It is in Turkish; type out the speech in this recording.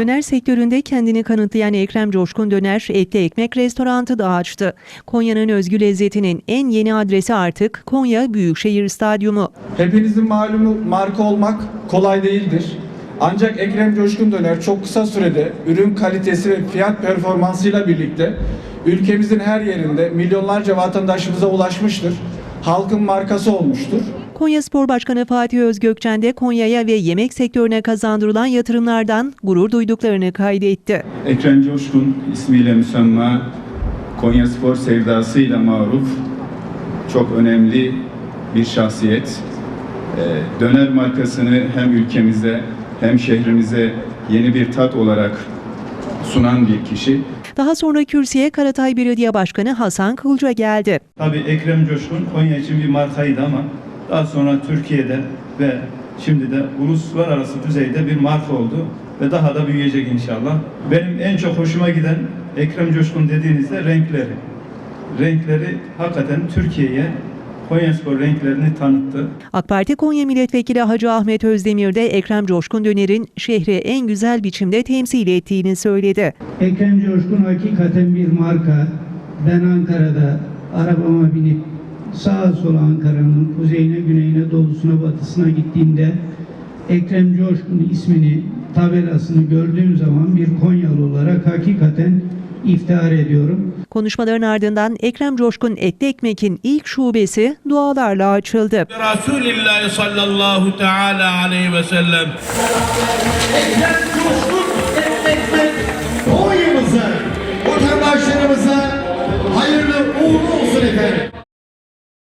Döner sektöründe kendini kanıtlayan Ekrem Coşkun Döner, etli ekmek restorantı da açtı. Konya'nın özgü lezzetinin en yeni adresi artık Konya Büyükşehir Stadyumu. Hepinizin malumu marka olmak kolay değildir. Ancak Ekrem Coşkun Döner çok kısa sürede ürün kalitesi ve fiyat performansıyla birlikte ülkemizin her yerinde milyonlarca vatandaşımıza ulaşmıştır. Halkın markası olmuştur. Konya Spor Başkanı Fatih Özgökçen de Konya'ya ve yemek sektörüne kazandırılan yatırımlardan gurur duyduklarını kaydetti. Ekrem Coşkun ismiyle müsemma Konya Spor sevdasıyla maruf çok önemli bir şahsiyet. Ee, Döner markasını hem ülkemize hem şehrimize yeni bir tat olarak sunan bir kişi. Daha sonra kürsüye Karatay Belediye Başkanı Hasan Kılca geldi. Tabii Ekrem Coşkun Konya için bir markaydı ama daha sonra Türkiye'de ve şimdi de uluslararası düzeyde bir marka oldu ve daha da büyüyecek inşallah. Benim en çok hoşuma giden Ekrem Coşkun dediğinizde renkleri. Renkleri hakikaten Türkiye'ye Konyaspor renklerini tanıttı. AK Parti Konya Milletvekili Hacı Ahmet Özdemir de Ekrem Coşkun Döner'in şehri en güzel biçimde temsil ettiğini söyledi. Ekrem Coşkun hakikaten bir marka. Ben Ankara'da arabama binip sağa sola Ankara'nın kuzeyine, güneyine, doğusuna, batısına gittiğimde Ekrem Coşkun ismini, tabelasını gördüğüm zaman bir Konyalı olarak hakikaten iftihar ediyorum. Konuşmaların ardından Ekrem Coşkun Etli Ekmek'in ilk şubesi dualarla açıldı. Resulillah sallallahu teala aleyhi ve sellem. Konya'mıza, vatandaşlarımıza